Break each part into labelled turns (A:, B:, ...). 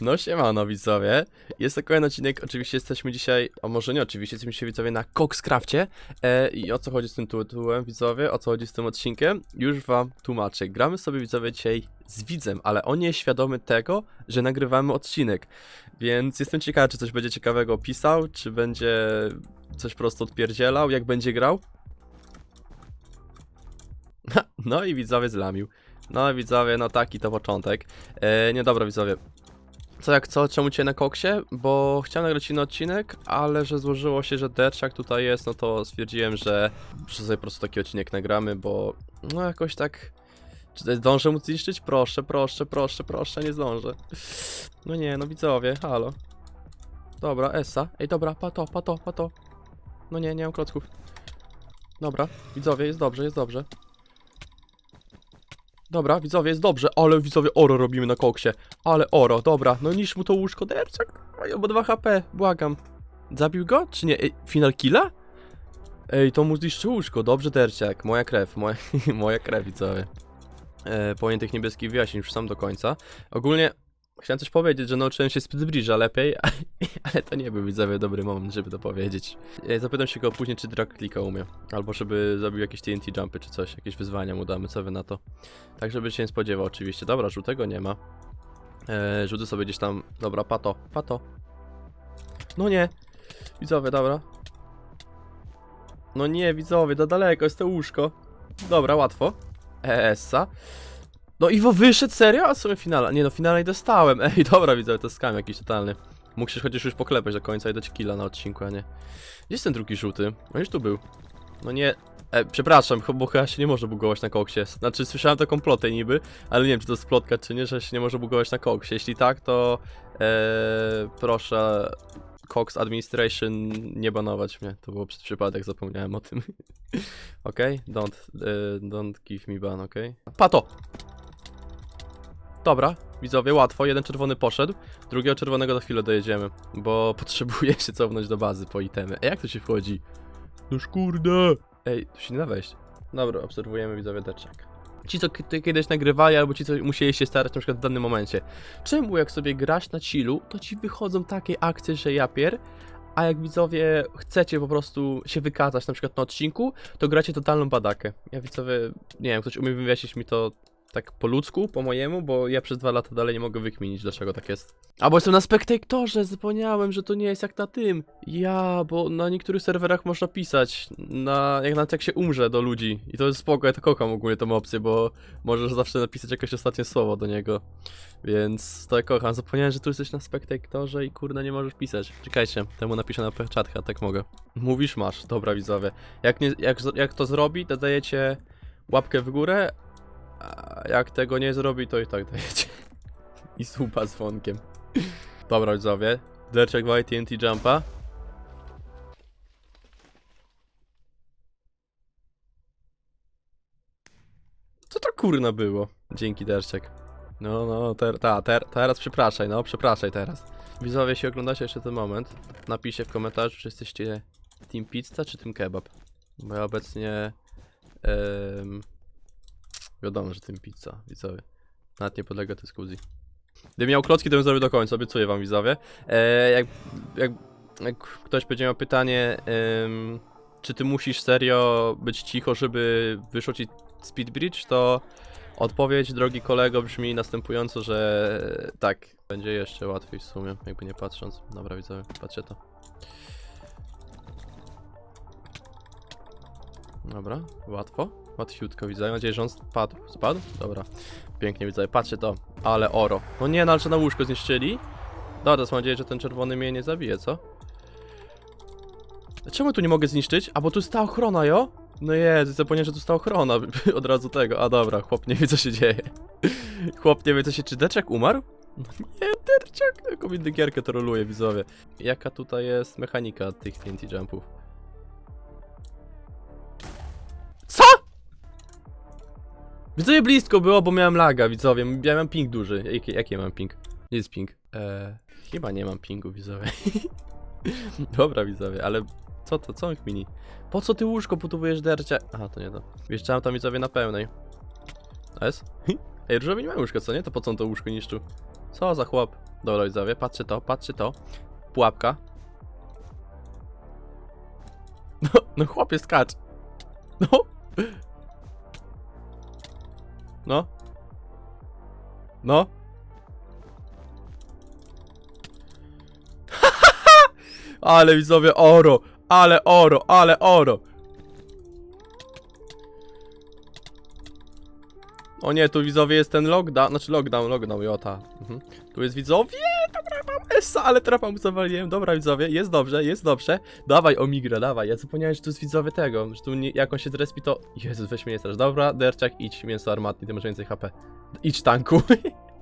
A: No siemano widzowie, jest to kolejny odcinek, oczywiście jesteśmy dzisiaj, a może nie oczywiście, jesteśmy dzisiaj widzowie na Coxcrafcie e, i o co chodzi z tym tytułem widzowie, o co chodzi z tym odcinkiem, już wam tłumaczę. Gramy sobie widzowie dzisiaj z widzem, ale on nie jest świadomy tego, że nagrywamy odcinek, więc jestem ciekawy, czy coś będzie ciekawego pisał, czy będzie coś po prostu odpierdzielał, jak będzie grał. No i widzowie zlamił. No widzowie, no taki to początek. E, nie dobra widzowie, co jak co, czemu cię na koksie? Bo chciałem nagrać inny odcinek, ale że złożyło się, że Derczak tutaj jest, no to stwierdziłem, że, że sobie po prostu taki odcinek nagramy, bo no jakoś tak... Czy zdążę mu zniszczyć? Proszę, proszę, proszę, proszę, nie zdążę. No nie, no widzowie, halo. Dobra, Essa. Ej, dobra, pato, pato, pato. No nie, nie mam klocków. Dobra, widzowie, jest dobrze, jest dobrze. Dobra, widzowie, jest dobrze, ale widzowie, oro robimy na koksie. Ale oro, dobra, no niż mu to łóżko, derczak. Bo 2 HP, błagam. Zabił go, czy nie? Ej, final killa? Ej, to mu zniszczy łóżko, dobrze derciak, moja krew, moja, moja krew, widzowie. E, powinien niebieskich wyjaśnić już sam do końca. Ogólnie, chciałem coś powiedzieć, że nauczyłem się Speed Bridge'a lepiej, ale to nie był, widzowie, dobry moment, żeby to powiedzieć. E, zapytam się go później, czy drag clicka umie. Albo żeby zrobił jakieś TNT jumpy, czy coś, jakieś wyzwania mu damy, co wy na to. Tak, żeby się nie spodziewał oczywiście. Dobra, żółtego nie ma. Eee, rzucę sobie gdzieś tam. Dobra, pato, pato. No nie. Widzowie, dobra. No nie, widzowie, to daleko jest to łóżko. Dobra, łatwo. Essa. No Iwo wyszedł, serio? A w sumie finale. Nie no, finale nie dostałem. Ej, dobra, widzowie, to skam jakiś totalny. Mógł się chociaż już poklepać do końca i dać killa na odcinku, a nie. Gdzie jest ten drugi żółty? On już tu był. No nie. E, przepraszam, bo chyba się nie może bugować na koksie. Znaczy, słyszałem taką plotę niby, ale nie wiem, czy to jest plotka, czy nie, że się nie może bugować na koksie. Jeśli tak, to e, proszę Cox Administration nie banować mnie. To było przypadek, zapomniałem o tym. Okej, don't, e, don't give me ban, okej. Pato! Dobra, widzowie, łatwo. Jeden czerwony poszedł, drugiego czerwonego za chwilę dojedziemy, bo potrzebuję się cofnąć do bazy po itemy. Ej, jak to się wchodzi? Noż kurde! Ej, tu się nie da wejść. Dobra, obserwujemy widzowie deczek. Ci, co kiedyś nagrywali, albo ci, co musieli się starać na przykład w danym momencie. Czemu jak sobie grasz na chillu, to ci wychodzą takie akcje, że ja pier, a jak widzowie chcecie po prostu się wykazać na przykład na odcinku, to gracie totalną badakę. Ja widzowie, nie wiem, ktoś umie wyjaśnić mi to tak po ludzku, po mojemu, bo ja przez dwa lata dalej nie mogę wykminić, dlaczego tak jest. A bo jestem na spektatorze, zapomniałem, że to nie jest jak na tym. Ja, bo na niektórych serwerach można pisać, na, jak nawet jak się umrze do ludzi. I to jest spoko, ja to kocham ogólnie tą opcję, bo możesz zawsze napisać jakieś ostatnie słowo do niego. Więc to ja kocham. Zapomniałem, że tu jesteś na spektatorze i kurde nie możesz pisać. Czekajcie, temu napiszę na chatkę, tak mogę. Mówisz, masz. Dobra, widzowie. Jak, nie, jak, jak to zrobi, to dajecie łapkę w górę, jak tego nie zrobi, to i tak dajecie. I słupa z dzwonkiem. Dobra, widzowie. Derczek White TNT Jumpa. Co to kurna było? Dzięki Derczek. No, no, ter, ta, ter, teraz przepraszaj, no, przepraszaj teraz. Widzowie, jeśli oglądacie jeszcze ten moment, napiszcie w komentarzu, czy jesteście Team Pizza, czy Team Kebab. Bo ja obecnie... em, wiadomo, że Team Pizza, widzowie. Nawet nie podlega dyskusji. Gdybym miał klocki, to bym zrobił do końca, obiecuję wam, widzowie. E, jak, jak, jak ktoś będzie miał pytanie, em, czy ty musisz serio być cicho, żeby wyszło ci Speed Bridge, to odpowiedź, drogi kolego, brzmi następująco, że tak, będzie jeszcze łatwiej w sumie, jakby nie patrząc. Dobra, widzowie, patrzcie to. Dobra, łatwo. Łatwiutko widzę. Mam nadzieję, że on spadł. Spadł? Dobra. Pięknie widzę. Patrzcie to. Ale oro. No nie, no ale że na łóżko zniszczyli. Dobra, teraz mam nadzieję, że ten czerwony mnie nie zabije, co? Czemu tu nie mogę zniszczyć? A bo tu ta ochrona, jo? No jest, zapomniałem, że tu stała ochrona od razu tego. A dobra, chłop nie wie co się dzieje. chłop nie wie co się... Czy Deczek umarł? No nie, Deczek! Jaką gierkę to roluje, widzowie. Jaka tutaj jest mechanika tych TNT jumpów? Widzowie blisko było, bo miałem laga, widzowie. Ja mam ping duży. Jaki, jaki ja mam ping? Gdzie jest ping? Eee, chyba nie mam pingu, widzowie. Dobra, widzowie, ale co to, co mini? Po co ty łóżko budowujesz dercia? Aha, to nie to. Wjeżdżałem tam widzowie na pełnej. A jest? Ej, różowy nie ma łóżka, co nie? To po co on to łóżko niszczył? Co za chłop? Dobra, widzowie, patrzcie to, patrzcie to. Pułapka. No, no chłopie, skacz. No. No. No. ale widzowie, oro, ale oro, ale oro. O nie, tu widzowie jest ten lockdown, znaczy lockdown, lockdown, jota. Mhm. Tu jest widzowie, Essa, ale trapa mu zawaliłem. Dobra widzowie, jest dobrze, jest dobrze. Dawaj Omigra, dawaj, ja zapomniałem, że tu jest widzowie tego, że tu nie, jak on się zrespi to... Jezus, weź mnie nie strasz. Dobra, Derciak, idź, mięso armatnie, ty masz więcej HP. Idź tanku.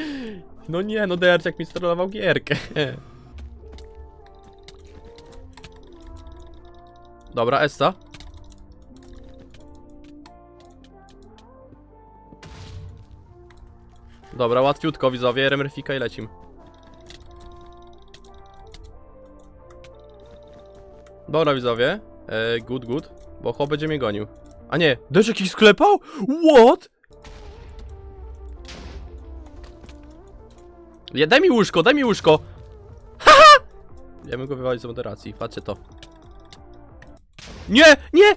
A: no nie, no Derciak mi strollował gierkę. Dobra, Essa. Dobra, łatwiutko widzowie, remerfika i lecim. Dobra widzowie, e, good, good, bo chłop będzie mnie gonił. A nie, deszcz jakiś sklepał? What? Ja, daj mi łóżko, daj mi łóżko! Haha! Ja bym go wywalił z moderacji, patrzcie to. Nie, nie!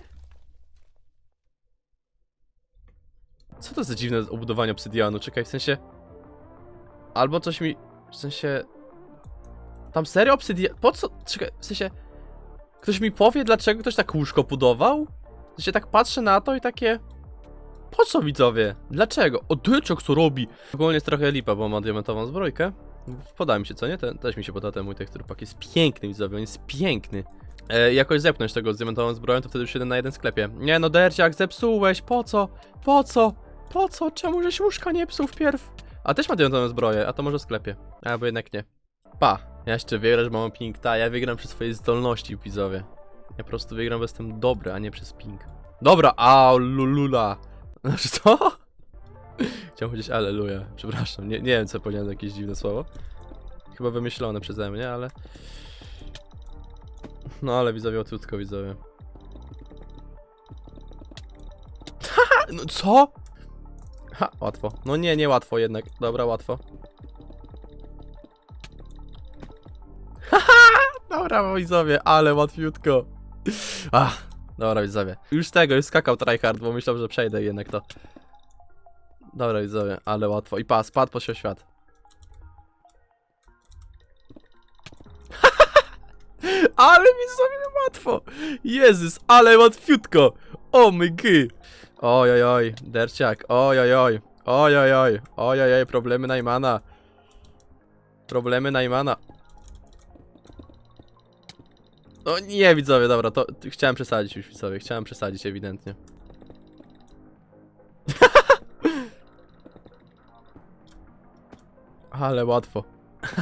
A: Co to za dziwne obudowanie obsydianu? Czekaj, w sensie... Albo coś mi... W sensie... Tam serio obsydian... Po co? Czekaj, w sensie... Ktoś mi powie, dlaczego ktoś tak łóżko budował? W sensie tak patrzę na to i takie... Po co widzowie? Dlaczego? O, dyczok co robi? Ogólnie jest trochę lipa, bo ma diamentową zbrojkę. Poda mi się, co nie? Ten, też mi się poda ten mój teksturpak. Jest piękny widzowie, on jest piękny. E, jakoś zepnąć tego z diamentową zbroją, to wtedy już jeden na jeden sklepie. Nie no, Derciak, zepsułeś, po co? Po co? Po co? Czemu żeś łóżka nie psuł wpierw? A też ma diamentową zbroję, a to może w sklepie. Albo jednak nie. Pa, ja jeszcze wygram, że mam ping. Ta, ja wygram przez swoje zdolności, widzowie. Ja po prostu wygram, bo jestem dobry, a nie przez ping. Dobra, a lulula. Znaczy co? Chciałem powiedzieć aleluja, przepraszam. Nie, nie wiem, co powiedziałem, jakieś dziwne słowo. Chyba wymyślone przeze mnie, ale... No ale widzowie, łatwiutko widzowie. Haha, no co? Ha, łatwo. No nie, nie łatwo jednak. Dobra, łatwo. Dobra, widzowie, ale łatwiutko. Ach, dobra, widzowie. Już tego, już skakał tryhard, bo myślałem, że przejdę jednak to. Dobra, widzowie, ale łatwo. I pa, spadł po świat. ale mi sobie łatwo. Jezus, ale łatwiutko. O my gy. Oj, oj, derciak. Oj, oj, oj. Oj, oj, oj. Oj, oj, problemy Najmana. Problemy Najmana. No nie, widzowie, dobra, to chciałem przesadzić już, widzowie, chciałem przesadzić ewidentnie. Ale łatwo.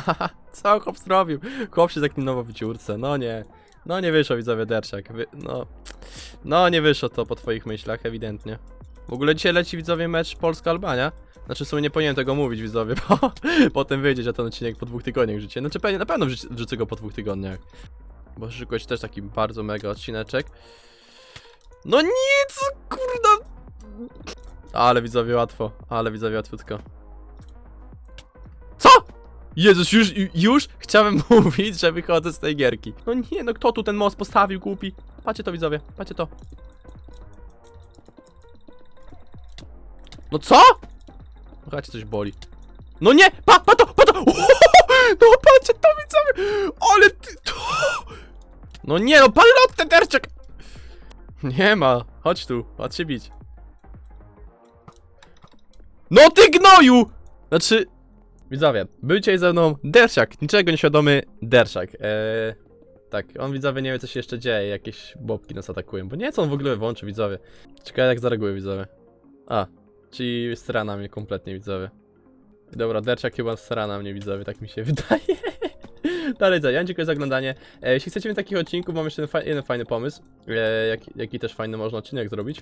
A: Co chłop zrobił? Chłop się zaklinował w wyciórce, no nie. No nie wyszło widzowie Derczak, Wy, no... No nie wyszło to po twoich myślach, ewidentnie. W ogóle dzisiaj leci widzowie mecz Polska-Albania. Znaczy w sumie nie powinienem tego mówić widzowie, bo potem wyjdzie, że ten odcinek po dwóch tygodniach życie. Znaczy pewnie, na pewno wrzucę go po dwóch tygodniach. Bo szykuje się też taki bardzo mega odcineczek. No nic, kurda! Ale widzowie łatwo, ale widzowie łatwiutko. Co? Jezus, już, już chciałem mówić, że wychodzę z tej gierki. No nie, no kto tu ten most postawił, głupi? Patrzcie to, widzowie, patrzcie to. No co? Słuchajcie, coś boli. No nie! Pa, pa to, pa to! No patrzcie to, widzowie! Ale ty... No nie, no palotę, derczek! Nie ma, chodź tu, chodź się bić. No ty gnoju! Znaczy, Widzowie, był dzisiaj ze mną Dersiak, niczego nieświadomy Dersiak. Eee, tak, on widzowie nie wie co się jeszcze dzieje, jakieś bobki nas atakują, bo nie co on w ogóle włączy widzowie. Ciekawe jak zareaguje widzowie. A, czyli stara na mnie kompletnie widzowie. Dobra, Dersiak chyba stara na mnie widzowie, tak mi się wydaje. Dalej, ja dziękuję za oglądanie. E, jeśli chcecie więcej takich odcinków, mam jeszcze jeden, fa jeden fajny pomysł, e, jak, jaki też fajny można odcinek zrobić.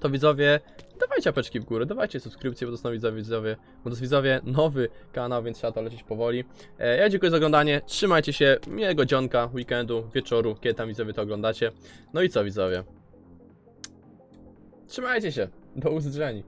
A: To widzowie, dawajcie apeczki w górę, dawajcie subskrypcję, bo to są widzowie, bo to jest widzowie nowy kanał, więc trzeba to lecieć powoli. E, ja dziękuję za oglądanie, trzymajcie się, miłego dzionka, weekendu, wieczoru, kiedy tam widzowie to oglądacie. No i co widzowie? Trzymajcie się, do usłyszenia.